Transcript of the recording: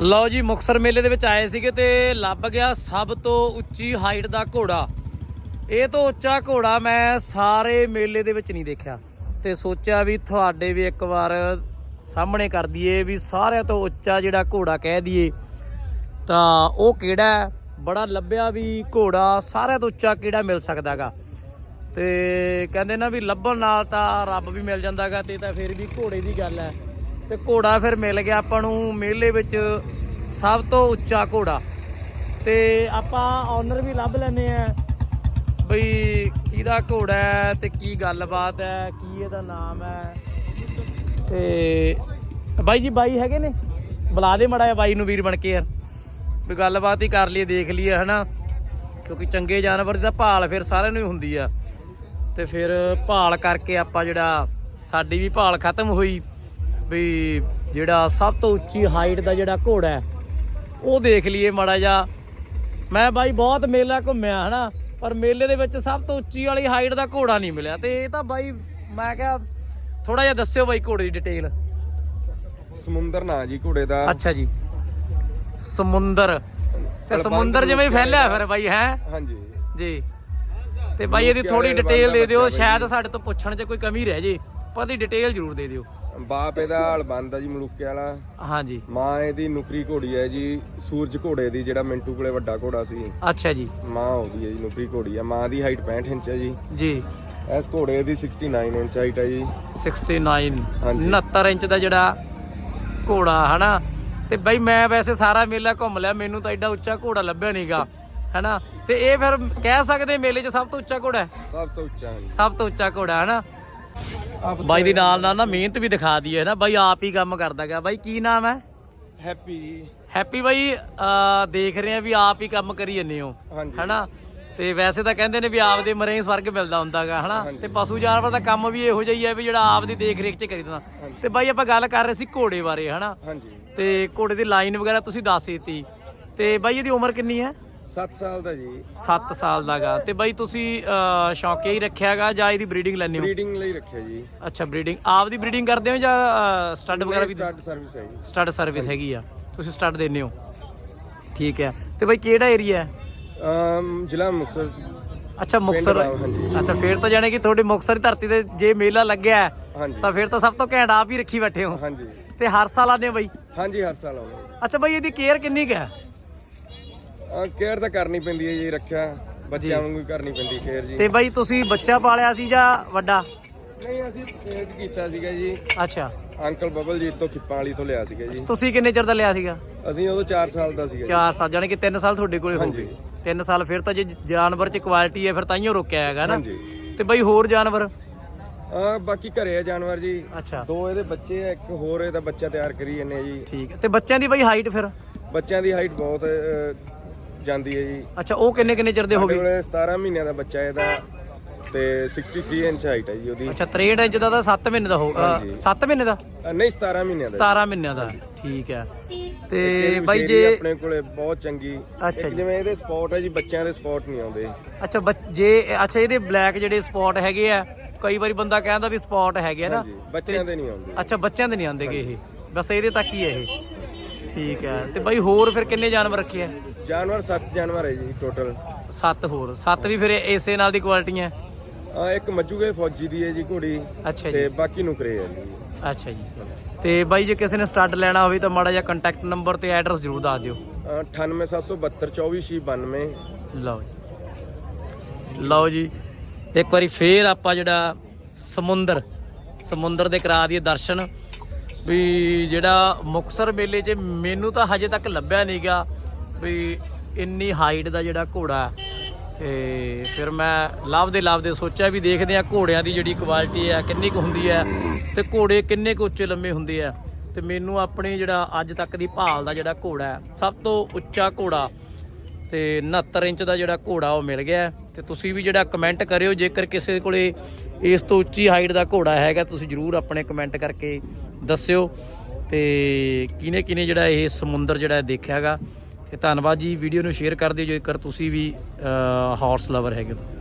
ਲਓ ਜੀ ਮੁਕਸਰ ਮੇਲੇ ਦੇ ਵਿੱਚ ਆਏ ਸੀਗੇ ਤੇ ਲੱਭ ਗਿਆ ਸਭ ਤੋਂ ਉੱਚੀ ਹਾਈਟ ਦਾ ਘੋੜਾ। ਇਹ ਤੋਂ ਉੱਚਾ ਘੋੜਾ ਮੈਂ ਸਾਰੇ ਮੇਲੇ ਦੇ ਵਿੱਚ ਨਹੀਂ ਦੇਖਿਆ ਤੇ ਸੋਚਿਆ ਵੀ ਤੁਹਾਡੇ ਵੀ ਇੱਕ ਵਾਰ ਸਾਹਮਣੇ ਕਰ ਦਈਏ ਵੀ ਸਾਰਿਆਂ ਤੋਂ ਉੱਚਾ ਜਿਹੜਾ ਘੋੜਾ ਕਹਿ ਦਈਏ, ਤਾਂ ਉਹ ਕਿਹੜਾ ਬੜਾ ਲੱਭਿਆ ਵੀ ਘੋੜਾ ਸਾਰਿਆਂ ਤੋਂ ਉੱਚਾ ਕਿਹੜਾ ਮਿਲ ਸਕਦਾਗਾ। ਤੇ ਕਹਿੰਦੇ ਨਾ ਵੀ ਲੱਭਣ ਨਾਲ ਤਾਂ ਰੱਬ ਵੀ ਮਿਲ ਜਾਂਦਾਗਾ ਤੇ ਤਾਂ ਫਿਰ ਵੀ ਘੋੜੇ ਦੀ ਗੱਲ ਹੈ। ਤੇ ਘੋੜਾ ਫਿਰ ਮਿਲ ਗਿਆ ਆਪਾਂ ਨੂੰ ਮੇਲੇ ਵਿੱਚ ਸਭ ਤੋਂ ਉੱਚਾ ਘੋੜਾ। ਤੇ ਆਪਾਂ ਓਨਰ ਵੀ ਲੱਭ ਲੈਨੇ ਆ ਬਈ ਕਿਹਦਾ ਘੋੜਾ ਹੈ ਤੇ ਕੀ ਗੱਲਬਾਤ ਹੈ, ਕੀ ਇਹਦਾ ਨਾਮ ਹੈ। ਤੇ ਬਾਈ ਜੀ, ਬਾਈ ਹੈਗੇ ਨੇ? ਬੁਲਾ ਦੇ ਮੜਾ ਬਾਈ ਨੂੰ ਵੀਰ ਬਣ ਕੇ ਯਾਰ। ਵੀ ਗੱਲਬਾਤ ਹੀ ਕਰ ਲਈਏ, ਦੇਖ ਲਈਏ, ਹਨਾ? ਕਿਉਂਕਿ ਚੰਗੇ ਜਾਨਵਰ ਦੀ ਤਾਂ ਭਾਲ ਫਿਰ ਸਾਰਿਆਂ ਨੂੰ ਹੀ ਹੁੰਦੀ ਆ। ਤੇ ਫਿਰ ਭਾਲ ਕਰਕੇ ਆਪਾਂ ਜਿਹੜਾ ਸਾਡੀ ਵੀ ਭਾਲ ਖਤਮ ਹੋਈ। ਵੀ ਜਿਹੜਾ ਸਭ ਤੋਂ ਉੱਚੀ ਹਾਈਟ ਦਾ ਜਿਹੜਾ ਘੋੜਾ ਹੈ ਉਹ ਦੇਖ ਲਈਏ ਮਾੜਾ ਜਾ ਮੈਂ ਬਾਈ ਬਹੁਤ ਮੇਲਾ ਘੁੰਮਿਆ ਹਨਾ? ਪਰ ਮੇਲੇ ਦੇ ਵਿੱਚ ਸਭ ਤੋਂ ਉੱਚੀ ਵਾਲੀ ਹਾਈਟ ਦਾ ਘੋੜਾ ਨਹੀਂ ਮਿਲਿਆ। ਤੇ ਇਹ ਤਾਂ ਬਾਈ ਮੈਂ ਕਿਹਾ ਥੋੜਾ ਜਿਹਾ ਦੱਸਿਓ ਬਾਈ ਘੋੜੇ ਦੀ ਡਿਟੇਲ ਸਮੁੰਦਰ ਨਾਂ ਜੀ ਘੋੜੇ ਦਾ। ਅੱਛਾ ਜੀ। ਸਮੁੰਦਰ। ਤੇ ਸਮੁੰਦਰ ਜਿਵੇਂ ਹੀ ਫੈਲਿਆ ਫਿਰ ਬਾਈ ਹੈ? ਹਾਂਜੀ। ਜੀ। ਤੇ ਬਾਈ ਇਹਦੀ ਥੋੜੀ ਡਿਟੇਲ ਦੇ ਦਿਓ ਸ਼ਾਇਦ ਸਾਡੇ ਤੋਂ ਪੁੱਛਣ 'ਚ ਕੋਈ ਕਮੀ ਰਹਿ ਜੇ। ਪਰ ਇਹਦੀ ਡਿਟੇਲ ਜ਼ਰੂਰ ਦੇ ਦਿਓ। ਬਾਪ ਇਹਦਾ ਹਲਬੰਦ ਆ ਜੀ ਮਲੂਕੇ ਵਾਲਾ। ਹਾਂਜੀ। ਮਾਂ ਇਹਦੀ ਨੁਕਰੀ ਘੋੜੀ ਹੈ ਜੀ ਸੂਰਜ ਘੋੜੇ ਦੀ ਜਿਹੜਾ ਮਿੰਟੂ ਕੋਲੇ ਵੱਡਾ ਘੋੜਾ ਸੀ। ਅੱਛਾ ਜੀ। ਮਾਂ ਉਹਦੀ ਹੈ ਜੀ ਨੁਕਰੀ ਘੋੜੀ ਹੈ ਮਾਂ ਦੀ ਹਾਈਟ 65 ਇੰਚ ਹੈ ਜੀ। ਜੀ। ਇਸ ਘੋੜੇ ਦੀ 69 ਇੰਚ ਹਾਈਟ ਹੈ ਜੀ। 69 ਹਾਂਜੀ। 69 ਇੰਚ ਦਾ ਜਿਹੜਾ ਘੋੜਾ ਹਨਾ? ਤੇ ਬਾਈ ਮੈਂ ਵੈਸੇ ਸਾਰਾ ਮੇਲਾ ਘੁੰਮ ਲਿਆ ਮੈਨੂੰ ਤਾਂ ਐਡਾ ਉੱਚਾ ਘੋੜਾ ਲੱਭਿਆ ਨਹੀਂਗਾ ਹਨਾ? ਤੇ ਇਹ ਫਿਰ ਕਹਿ ਸਕਦੇ ਮੇਲੇ 'ਚ ਸਭ ਤੋਂ ਉੱਚਾ ਘੋੜਾ ਹੈ? ਸਭ ਤੋਂ ਉੱਚਾ ਹੈ ਸਭ ਤੋਂ ਉੱਚਾ ਘੋੜਾ ਹਨਾ? ਬਾਈ ਦੀ ਨਾਲ ਨਾਲ ਨਾ ਮਿਹਨਤ ਵੀ ਦਿਖਾ ਦਈਏ ਨਾ? ਬਾਈ ਆਪ ਹੀ ਕੰਮ ਕਰਦਾ ਗਿਆ ਬਾਈ ਕੀ ਨਾਮ ਹੈ? ਹੈਪੀ ਹੈਪੀ ਬਾਈ ਅਹ ਦੇਖ ਰਹੇ ਆ ਵੀ ਆਪ ਹੀ ਕੰਮ ਕਰੀ ਜੰਨੇ ਹੋ ਹਾਂਜੀ। ਹਨਾ ਤੇ ਵੈਸੇ ਤਾਂ ਕਹਿੰਦੇ ਨੇ ਵੀ ਆਪ ਦੇ ਮਰੇ ਹੀ ਸਵਰਗ ਮਿਲਦਾ ਹੁੰਦਾਗਾ ਹਨਾ। ਤੇ ਪਸ਼ੂ ਜਾਨਵਰ ਦਾ ਕੰਮ ਵੀ ਇਹੋ ਜਿਹਾ ਹੀ ਹੈ ਵੀ ਜਿਹੜਾ ਆਪ ਦੀ ਦੇਖ ਰੇਖ ਚ ਕਰੀਦਾ ਹਾਂਜੀ। ਤੇ ਬਾਈ ਆਪਾਂ ਗੱਲ ਕਰ ਰਹੇ ਸੀ ਘੋੜੇ ਬਾਰੇ ਹਨਾ ਹਾਂਜੀ। ਤੇ ਘੋੜੇ ਦੀ ਲਾਈਨ ਵਗੈਰਾ ਤੁਸੀਂ ਦੱਸ ਦਿੱਤੀ। ਤੇ ਬਾਈ ਇਹਦੀ ਉਮਰ ਕਿੰਨੀ ਹੈ? 7 ਸਾਲ ਦਾ ਜੀ। 7 ਸਾਲ ਦਾਗਾ ਤੇ ਬਾਈ ਤੁਸੀਂ ਅਹ, ਸ਼ੌਕੀਆ ਹੀ ਰੱਖਿਆਗਾ ਜਾਂ ਇਹਦੀ ਬਰੀਡਿੰਗ ਲੈਂਦੇ ਹੋ? ਬਰੀਡਿੰਗ ਲਈ ਰੱਖਿਆ ਜੀ। ਅੱਛਾ ਬਰੀਡਿੰਗ ਆਪ ਦੀ ਬਰੀਡਿਗ ਕਰਦੇ ਹੋ ਜਾਂ ਸਟੱਡ ਵਗੈਰਾ ਵੀ ਸਟਾਰਟ ਸਰਵਿਸ ਹੈ ਜੀ। ਸਟੱਡ ਸਰਵਿਸ ਹੈਗੀ ਆ। ਤੁਸੀਂ ਸਟੱਡ ਦਿੰਦੇ ਹੋ। ਠੀਕ ਹੈ। ਤੇ ਬਾਈ ਕਿਹੜਾ ਏਰੀਆ ਹੈ? ਅਮ ਜ਼ਿਲ੍ਹਾ ਮੁਕਤਸਰ। ਅੱਛਾ ਹਾਂਜੀ। ਅੱਛਾ ਫੇਰ ਤਾਂ ਜਾਣੇ ਕਿ ਤੁਹਾਡੀ ਮੁਕਤਸਰ ਦੀ ਧਰਤੀ ਤੇ ਜੇ ਮੇਲਾ ਲੱਗਿਆ ਹੈ, ਹਾਂਜੀ। ਤਾਂ ਫਿਰ ਤਾਂ ਸਭ ਤੋਂ ਘੈਂਟ ਆਪ ਹੀ ਰੱਖੀ ਬੈਠੇ ਹੋ। ਹਾਂਜੀ। ਤੇ ਹਰ ਸਾਲ ਆਉਂਦੇ ਹੋ ਬਾਈ? ਹਾਂਜੀ ਹਰ ਸਾਲ ਆਉਂਦੇ ਅੱਛਾ ਬਾਈ ਇਹਦੀ ਕੇਅਰ ਕਿੰਨੀ ਕੁ ਹੈ? ਕੇਅਰ ਤਾਂ ਕਰਨੀ ਪੈਂਦੀ ਹੈ ਜੀ ਰੱਖਿਆ। ਬੱਚਿਆਂ ਵਾਂਗੂ ਹੀ ਕਰਨੀ ਪੈਂਦੀ ਕੇਅਰ ਜੀ। ਤੇ ਬਾਈ ਤੁਸੀਂ ਬੱਚਾ ਪਾਲਿਆ ਸੀ ਜਾਂ ਵੱਡਾ? ਨਹੀਂ ਅਸੀਂ ਸੇਟ ਕੀਤਾ ਸੀਗਾ ਜੀ। ਅੱਛਾ। ਅੰਕਲ ਬਬਲਜੀਤ ਤੋਂ ਖਿੱਪਾਂ ਵਾਲੀ ਤੋਂ ਲਿਆ ਸੀਗਾ ਜੀ। ਤੁਸੀਂ ਕਿੰਨੇ ਚਿਰ ਦਾ ਲਿਆ ਸੀਗਾ? ਅਸੀਂ ਉਦੋਂ 4 ਸਾਲ ਦਾ ਸੀਗਾ ਜੀ। 4 ਸਾਲ ਜਾਣੇ ਕਿ 3 ਸਾਲ ਤੁਹਾਡੇ ਕੋਲੇ ਹੋ। ਗਏ। 3 ਸਾਲ ਫਿਰ ਤਾਂ ਜੇ ਜਾਨਵਰ 'ਚ ਕੁਆਲਿਟੀ ਹੈ ਫਿਰ ਤਾਈਓ ਰੋਕਿਆ ਹੈਗਾ ਨਾ। ਤੇ ਬਾਈ ਹੋਰ ਜਾਨਵਰ? ਆ ਬਾਕੀ ਘਰੇ ਆ ਜਾਨਵਰ ਜੀ। ਅੱਛਾ। ਦੋ ਇਹਦੇ ਬੱਚੇ ਆ ਇੱਕ ਹੋਰ ਇਹਦਾ ਬੱਚਾ ਤਿਆਰ ਕਰੀ ਜੰਨੇ ਜੀ। ਠੀਕ ਹੈ। ਤੇ ਬੱਚਿਆਂ ਦੀ ਬਾਈ ਹਾਈਟ ਫਿਰ? ਬੱਚਿਆਂ ਦੀ ਹਾਈਟ ਬਹੁਤ ਜਾਂਦੀ ਹੈ ਜੀ। ਅੱਛਾ ਉਹ ਕਿੰਨੇ ਕਿੰਨੇ ਚਿਰ ਦੇ ਹੋ ਸਾਡੇ ਗਏ? ਕੋਲੇ 17 ਮਹੀਨਿਆਂ ਦਾ ਬੱਚਾ ਇਹਦਾ ਤੇ 63 ਇੰਚ ਹਾਈਟ ਹੈ ਜੀ ਉਹਦੀ। ਅੱਛਾ 63 ਇੰਚ ਦਾ ਤਾਂ 7 ਮਹੀਨੇ ਦਾ ਹੋਊਗਾ ਹਾਂਜੀ। 7 ਮਹੀਨੇ ਦਾ? ਅ, ਨਹੀਂ 17 ਮਹੀਨਿਆਂ ਦਾ 17 ਮਹੀਨਿਆਂ ਦਾ ਠੀਕ ਹੈ। ਤੇ ਇਹ ਬਾਈ ਵਿਸ਼ੇਰੀ ਜੇ ਆਪਣੇ ਕੋਲੇ ਬਹੁਤ ਚੰਗੀ। ਅੱਛਾ ਇੱਕ ਜੀ। ਜਿਵੇਂ ਇਹਦੇ ਸਪੌਟ ਹੈ ਜੀ ਬੱਚਿਆਂ ਦੇ ਸਪੌਟ ਨਹੀਂ ਆਉਂਦੇ। ਅੱਛਾ ਬੱਚ- ਜੇ ਅੱਛਾ ਇਹਦੇ ਬਲੈਕ ਜਿਹੜੇ ਸਪੌਟ ਹੈਗੇ ਆ ਕਈ ਵਾਰੀ ਬੰਦਾ ਕਹਿੰਦਾ ਵੀ ਸਪੌਟ ਹੈਗੇ ਆ ਨਾ। ਹਾਂਜੀ ਬੱਚਿਆਂ ਦੇ ਨਹੀਂ ਆਉਂਦੇ। ਅੱਛਾ ਬੱਚਿਆਂ ਦੇ ਨਹੀਂ ਆਉਂਦੇਗੇ ਇਹ। ਬਸ ਇਹਦੇ ਤੱਕ ਹੀ ਹੈ ਇਹ। ਠੀਕ ਹੈ। ਤੇ ਬਾਈ ਹੋਰ ਫਿਰ ਕਿੰਨੇ ਜਾਨਵਰ ਰੱਖੇ ਆ? ਜਾਨਵਰ 7 ਜਾਨਵਰ ਹੈ ਜੀ ਟੋਟਲ ਸੱਤ ਹੋਰ। ਸੱਤ ਵੀ ਫਿਰ ਇਸੇ ਨਾਲ ਦੀ ਕੁਆਲਿਟੀਆਂ ਆ ਇੱਕ ਮੱਜੂਗੇ ਫੌਜੀ ਦੀ ਹੈ ਜੀ ਘੋੜੀ। ਅੱਛਾ ਤੇ ਜੀ ਬਾਕੀ ਨੁਕਰੇ ਹੈ ਜੀ। ਅੱਛਾ ਜੀ। ਤੇ ਬਾਈ ਜੇ ਕਿਸੇ ਨੇ ਸਟੱਡ ਲੈਣਾ ਹੋਵੇ ਤਾਂ ਮਾੜਾ ਜਿਹਾ ਕੰਟੈਕਟ ਨੰਬਰ ਤੇ ਐਡਰੈਸ ਜ਼ਰੂਰ ਦੱਸ ਦਿਓ। ਅ, 98772 ਲਓ ਜੀ। ਲਓ ਜੀ। ਇੱਕ ਵਾਰੀ ਫੇਰ ਆਪਾਂ ਜਿਹੜਾ ਸਮੁੰਦਰ ਸਮੁੰਦਰ ਦੇ ਕਰਾ ਦਈਏ ਦਰਸ਼ਨ। ਵੀ ਜਿਹੜਾ ਮੁਕਸਰ ਮੇਲੇ 'ਚ ਮੈਨੂੰ ਤਾਂ ਹਜੇ ਤੱਕ ਲੱਭਿਆ ਨਹੀਂਗਾ ਵੀ ਇੰਨੀ ਹਾਈਟ ਦਾ ਜਿਹੜਾ ਘੋੜਾ ਹੈ। ਤੇ ਫਿਰ ਮੈਂ ਲੱਭਦੇ ਲੱਭਦੇ ਸੋਚਿਆ ਵੀ ਦੇਖਦੇ ਆ ਘੋੜਿਆਂ ਦੀ ਜਿਹੜੀ ਕੁਆਲਿਟੀ ਹੈ, ਕਿੰਨੀ ਕੁ ਹੁੰਦੀ ਹੈ ਤੇ ਘੋੜੇ ਕਿੰਨੇ ਕੁ ਉੱਚੇ ਲੰਮੇ ਹੁੰਦੇ ਆ ਤੇ ਮੈਨੂੰ ਆਪਣੇ ਜਿਹੜਾ ਅੱਜ ਤੱਕ ਦੀ ਭਾਲ ਦਾ ਜਿਹੜਾ ਘੋੜਾ ਹੈ, ਸਭ ਤੋਂ ਉੱਚਾ ਘੋੜਾ ਤੇ 69 ਇੰਚ ਦਾ ਜਿਹੜਾ ਘੋੜਾ ਉਹ ਮਿਲ ਗਿਆ ਤੇ ਤੁਸੀਂ ਵੀ ਜਿਹੜਾ ਕਮੈਂਟ ਕਰਿਓ, ਜੇਕਰ ਕਿਸੇ ਕੋਲੇ ਇਸ ਤੋਂ ਉੱਚੀ ਹਾਈਟ ਦਾ ਘੋੜਾ ਹੈਗਾ, ਤੁਸੀਂ ਜਰੂਰ ਆਪਣੇ ਕਮੈਂਟ ਕਰਕੇ ਦੱਸਿਓ। ਤੇ ਕਿਨੇ ਕਿਨੇ ਜਿਹੜਾ ਇਹ ਸਮੁੰਦਰ ਜਿਹੜਾ ਦੇਖਿਆਗਾ ਤੇ ਧੰਨਵਾਦ ਜੀ। ਵੀਡੀਓ ਨੂੰ ਸ਼ੇਅਰ ਕਰ ਦਿਓ, ਜੇਕਰ ਤੁਸੀਂ ਵੀ ਹਾਰਸ ਲਵਰ ਹੈਗੇ ਹੋ।